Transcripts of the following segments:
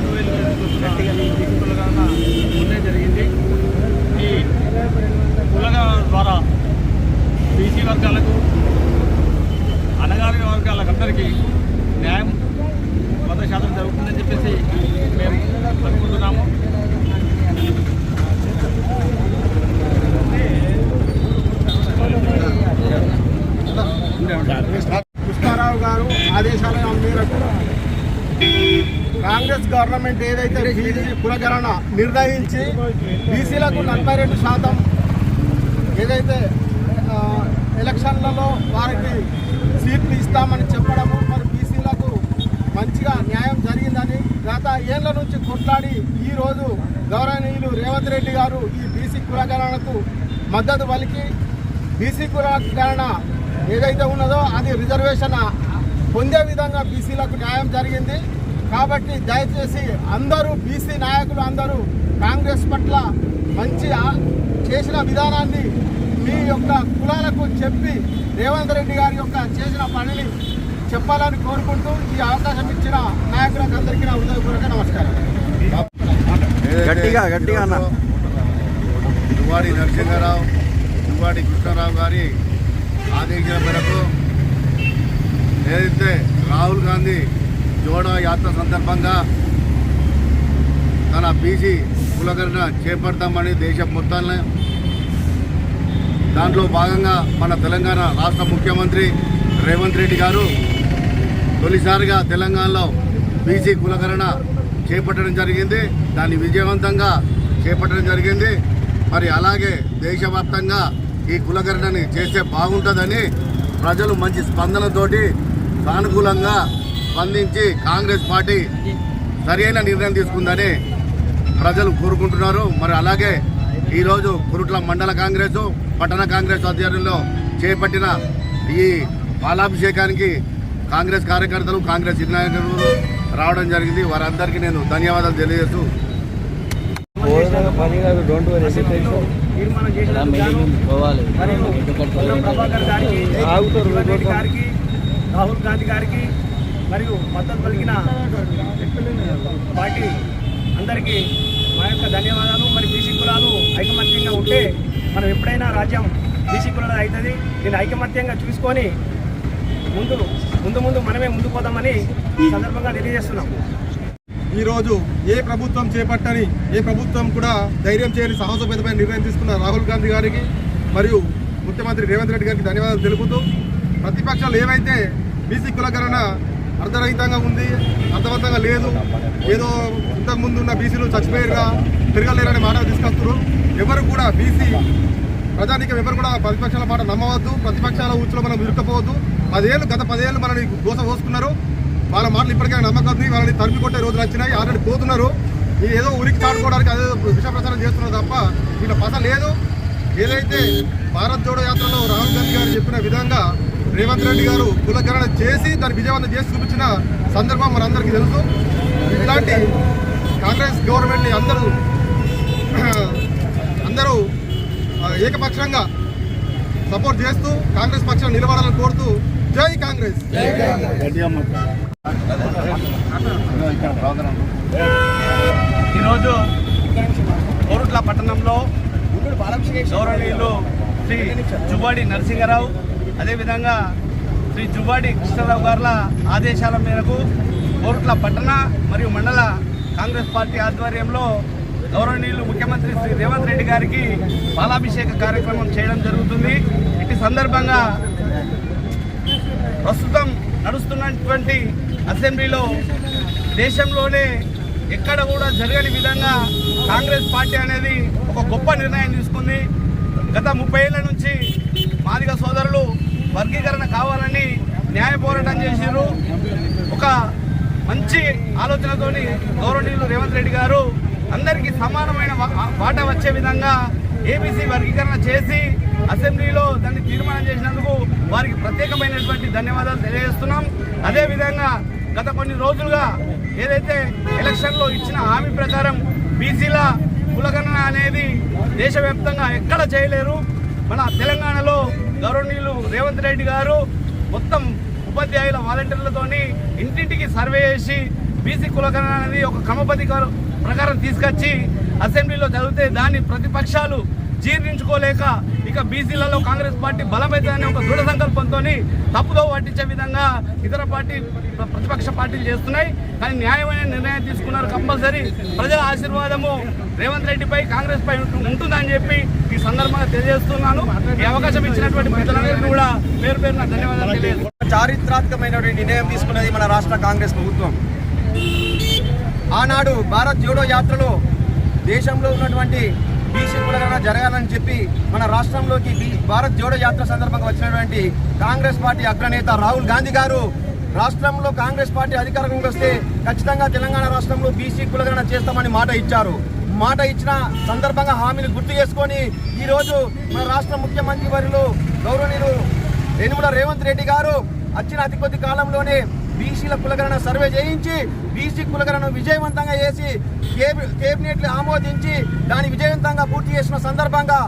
ఇరవై చూస్తున్న బీసీ కులగణన మొన్నే జరిగింది ఈ కులగణన ద్వారా బీసీ వర్గాలకు అనగారిన వర్గాలకు అందరికీ న్యాయం వంద శాతం జరుగుతుందని చెప్పేసి మేము అనుకుంటున్నాము కృష్ణారావు గారు ఆదేశాల మేరకు కాంగ్రెస్ గవర్నమెంట్ ఏదైతే బీసీ కులగణన నిర్ణయించి బీసీలకు నలభై రెండు శాతం ఏదైతే ఎలక్షన్లలో వారికి సీట్లు ఇస్తామని చెప్పడము మరి బీసీలకు మంచిగా న్యాయం జరిగిందని గత ఏళ్ళ నుంచి కొట్లాడి ఈరోజు గౌరవనీయులు రేవంత్ రెడ్డి గారు ఈ బీసీ కులగణనకు మద్దతు పలికి బీసీ కులగణన ఏదైతే ఉన్నదో అది రిజర్వేషన్ పొందే విధంగా బీసీలకు న్యాయం జరిగింది. కాబట్టి దయచేసి అందరూ బీసీ నాయకులు అందరూ కాంగ్రెస్ పట్ల మంచి చేసిన విధానాన్ని మీ యొక్క కులాలకు చెప్పి రేవంత్ రెడ్డి గారి యొక్క చేసిన పనిని చెప్పాలని కోరుకుంటూ ఈ అవకాశం ఇచ్చిన నాయకులకు అందరికీ నా హృదయపూర్వక నమస్కారం గట్టిగా, గట్టిగా అన్న. దువ్వాడి నరసింహారావు దువ్వాడి కృష్ణారావు గారి ఆదేశాల మేరకు ఏదైతే రాహుల్ గాంధీ జోడో యాత్ర సందర్భంగా తన బీసీ కులగరణ చేపడతామని దేశం మొత్తాన్ని. దాంట్లో భాగంగా మన తెలంగాణ రాష్ట్ర ముఖ్యమంత్రి రేవంత్ రెడ్డి గారు తొలిసారిగా తెలంగాణలో బీసీ కులకరణ చేపట్టడం జరిగింది. దాన్ని విజయవంతంగా చేపట్టడం జరిగింది. మరి అలాగే దేశవ్యాప్తంగా ఈ కులకరణని చేస్తే బాగుంటుందని ప్రజలు మంచి స్పందనతోటి సానుకూలంగా స్పందించి కాంగ్రెస్ పార్టీ సరైన నిర్ణయం తీసుకుందని ప్రజలు కోరుకుంటున్నారు. మరి అలాగే ఈరోజు కురుట్ల మండల కాంగ్రెస్ పట్టణ కాంగ్రెస్ ఆధ్వర్యంలో చేపట్టిన ఈ పాలాభిషేకానికి కాంగ్రెస్ కార్యకర్తలు కాంగ్రెస్ నాయకులు రావడం జరిగింది. వారందరికీ నేను ధన్యవాదాలు తెలియజేస్తూ రాహుల్ గాంధీ గారికి మరియు మద్దతు పలికిన పార్టీ అందరికీ మా యొక్క ధన్యవాదాలు. మరి బీసీ కులాలు ఐకమత్యంగా ఉంటే మనం ఎప్పుడైనా రాజ్యం బీసీ కులాలు అవుతుంది. దీన్ని ఐకమత్యంగా చూసుకొని ముందు ముందు ముందు మనమే ముందు పోదామని సందర్భంగా తెలియజేస్తున్నాం. ఈరోజు ఏ ప్రభుత్వం చేపట్టని ఏ ప్రభుత్వం కూడా ధైర్యం చేయని సాహసోపేతమైన నిర్ణయం తీసుకున్న రాహుల్ గాంధీ గారికి మరియు ముఖ్యమంత్రి రేవంత్ రెడ్డి గారికి ధన్యవాదాలు తెలుపుతూ ప్రతిపక్షాలు ఏవైతే బీసీ కులకరణ అర్ధరహితంగా ఉంది అర్థవంతంగా లేదు. ఏదో ఇంతకుముందు ఉన్న బీసీలు చచ్చిపోయారుగా తిరగలేరనే మాట తీసుకొస్తారు ఎవరు కూడా బీసీ ప్రజానికం ఎవరు కూడా ప్రతిపక్షాల మాట నమ్మవద్దు ప్రతిపక్షాల ఊచులో మనం ఇరుకపోవద్దు పదేళ్ళు గత పదేళ్ళు మనని దోశ పోసుకున్నారు. వాళ్ళ మాటలు ఇప్పటికైనా నమ్మకద్దు వాళ్ళని తరిమి కొట్టే రోజులు వచ్చినాయి ఆల్రెడీ పోతున్నారు. ఈ ఏదో ఉరికి చాటుకోవడానికి అదే విష ప్రచారం చేస్తున్నారు తప్ప వీళ్ళ పస లేదు. ఏదైతే భారత్ జోడో యాత్రలో రాహుల్ గాంధీ గారు చెప్పిన విధంగా రేవంత్ రెడ్డి గారు కులకరణ చేసి దాన్ని విజయవంతం చేసి చూపించిన సందర్భం మనందరికీ తెలుసు. ఇలాంటి కాంగ్రెస్ గవర్నమెంట్ని అందరూ అందరూ ఏకపక్షంగా సపోర్ట్ చేస్తూ కాంగ్రెస్ పక్షం నిలబడాలని కోరుతూ జై కాంగ్రెస్. ఈరోజు కోరుట్ల పట్టణంలో గౌరవనీయులు శ్రీ జువాడి నరసింహారావు అదేవిధంగా శ్రీ జువ్వాడి కృష్ణారావు గారుల ఆదేశాల మేరకు కోరుట్ల పట్టణ మరియు మండల కాంగ్రెస్ పార్టీ ఆధ్వర్యంలో గౌరవనీయులు ముఖ్యమంత్రి శ్రీ రేవంత్ రెడ్డి గారికి పాలాభిషేక కార్యక్రమం చేయడం జరుగుతుంది. ఇటు సందర్భంగా ప్రస్తుతం నడుస్తున్నటువంటి అసెంబ్లీలో దేశంలోనే ఎక్కడ కూడా జరగని విధంగా కాంగ్రెస్ పార్టీ అనేది ఒక గొప్ప నిర్ణయం తీసుకుంది. గత ముప్పై ఏళ్ళ నుంచి మాదిగ సోదరులు వర్గీకరణ కావాలని న్యాయ పోరాటం చేశారు ఒక మంచి ఆలోచనతోని గౌరవనీయులు రేవంత్ రెడ్డి గారు అందరికీ సమానమైన వా- వాటా వచ్చే విధంగా ఏబీసీ వర్గీకరణ చేసి అసెంబ్లీలో దాన్ని తీర్మానం చేసినందుకు వారికి ప్రత్యేకమైనటువంటి ధన్యవాదాలు తెలియజేస్తున్నాం. అదేవిధంగా గత కొన్ని రోజులుగా ఏదైతే ఎలక్షన్లో ఇచ్చిన హామీ ప్రకారం బీసీల కులగణన అనేది దేశవ్యాప్తంగా ఎక్కడ చేయలేరు. మన తెలంగాణలో గౌరవనీయులు రేవంత్ రెడ్డి గారు మొత్తం ఉపాధ్యాయుల వాలంటీర్లతోని ఇంటింటికి సర్వే చేసి బీసీ కులగణన అనేది ఒక క్రమపతి ప్రకారం తీసుకొచ్చి అసెంబ్లీలో చదివితే దాన్ని ప్రతిపక్షాలు జీర్ణించుకోలేక ఇక బీసీలలో కాంగ్రెస్ పార్టీ బలమైతుందనే ఒక దృఢ సంకల్పంతో తప్పుదో పట్టించే విధంగా ఇతర పార్టీ ప్రతిపక్ష పార్టీలు చేస్తున్నాయి. కానీ న్యాయమైన నిర్ణయం తీసుకున్నారు కంపల్సరీ. ప్రజల ఆశీర్వాదము రేవంత్ రెడ్డిపై కాంగ్రెస్ పై ఉంటుందని చెప్పి ఈ సందర్భంగా తెలియజేస్తున్నాను. ఈ అవకాశం ఇచ్చినటువంటి ప్రజలందరికీ కూడా పేరు పేరున ధన్యవాదాలు తెలియజేస్తున్నాను. చారిత్రాత్మకమైనటువంటి నిర్ణయం తీసుకున్నది మన రాష్ట్ర కాంగ్రెస్ ప్రభుత్వం. ఆనాడు భారత్ జోడో యాత్రలో దేశంలో ఉన్నటువంటి బీసీ కులగణన జరగాలని చెప్పి మన రాష్ట్రంలోకి భారత్ జోడో యాత్ర సందర్భంగా వచ్చినటువంటి కాంగ్రెస్ పార్టీ అగ్రనేత రాహుల్ గాంధీ గారు రాష్ట్రంలో కాంగ్రెస్ పార్టీ అధికారంలోకి వస్తే ఖచ్చితంగా తెలంగాణ రాష్ట్రంలో బీసీ కులగణన చేస్తామని మాట ఇచ్చారు. మాట ఇచ్చిన సందర్భంగా హామీలు గుర్తు చేసుకొని ఈరోజు మన రాష్ట్ర ముఖ్యమంత్రి వర్యులు గౌరవనీయులు యనుమల రేవంత్ రెడ్డి గారు వచ్చిన అతి కొద్ది కాలంలోనే బీసీల కులగణన సర్వే చేయించి బీసీ కులగణను విజయవంతంగా చేసి కేబినెట్ ఆమోదించి దాన్ని విజయవంతంగా పూర్తి చేసిన సందర్భంగా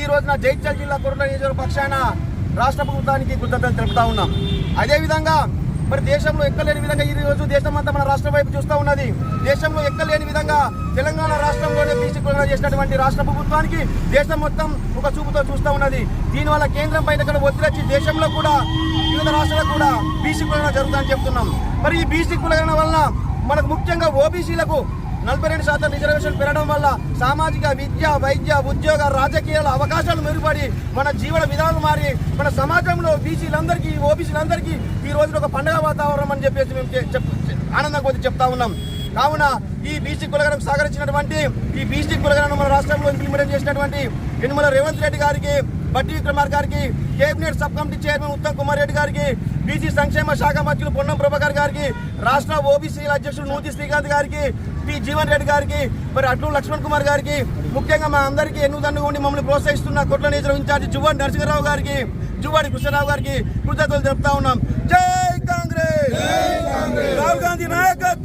ఈ రోజున జైత్యాల జిల్లా కొరట నియోజకవర్గ పక్షాన రాష్ట్ర ప్రభుత్వానికి కృతజ్ఞతలు తెలుపుతా ఉన్నాం. అదేవిధంగా మరి దేశంలో ఎక్కలేని విధంగా ఈ రోజు దేశం అంతా మన రాష్ట్రం వైపు చూస్తూ ఉన్నది. దేశంలో ఎక్కలేని విధంగా తెలంగాణ రాష్ట్రంలోనే బీసీ కులకరణ చేసినటువంటి రాష్ట్ర ప్రభుత్వానికి దేశం మొత్తం ఒక చూపుతో చూస్తూ ఉన్నది. దీనివల్ల కేంద్రం పైన కూడా ఒత్తిడి దేశంలో కూడా వివిధ రాష్ట్రాలకు కూడా బీసీ కులగణ జరుగుతుందని చెప్తున్నాం. మరి ఈ బీసీ కులగణ వలన మనకు ముఖ్యంగా ఓబీసీలకు నలభై రెండు శాతం రిజర్వేషన్ పెరగడం వల్ల సామాజిక విద్య వైద్య ఉద్యోగ రాజకీయాల అవకాశాలు మెరుగుపడి మన జీవన విధానం మారి మన సమాజంలో బీసీలందరికీ ఓబీసీలందరికీ ఈ రోజున ఒక పండుగ వాతావరణం అని చెప్పేసి మేము ఆనందం కొద్ది చెప్తా ఉన్నాం. కావున ఈ బీసీ కులగణం సహకరించినటువంటి ఈ బీసీ కులగణను మన రాష్ట్రంలో ఇంప్లిమెంట్ చేసినటువంటి యనుమల రేవంత్ రెడ్డి గారికి బట్టి విక్రమార్ గారికి cabinet sub committee chairman Uttam Kumar Reddy గారికి బీసీ సంక్షేమ శాఖ మంత్రులు పొన్నం ప్రభాకర్ గారికి రాష్ట్ర ఓబీసీ అధ్యక్షుడు నూతి శ్రీకాంత్ గారికి పి జీవన్ రెడ్డి గారికి మరి అట్లు లక్ష్మణ్ కుమార్ గారికి ముఖ్యంగా మా అందరికీ ఎన్నుదన్ను ఉండి మమ్మల్ని ప్రోత్సహిస్తున్న కొట్ల నియోజకవర్గం ఇన్ఛార్జి జువ్వాడి నరసింహరావు గారికి జువ్వాడి కృష్ణరావు గారికి కృతజ్ఞతలు తెలుపుతా ఉన్నాం. జై కాంగ్రెస్! రాహుల్ గాంధీ నాయకత్వం!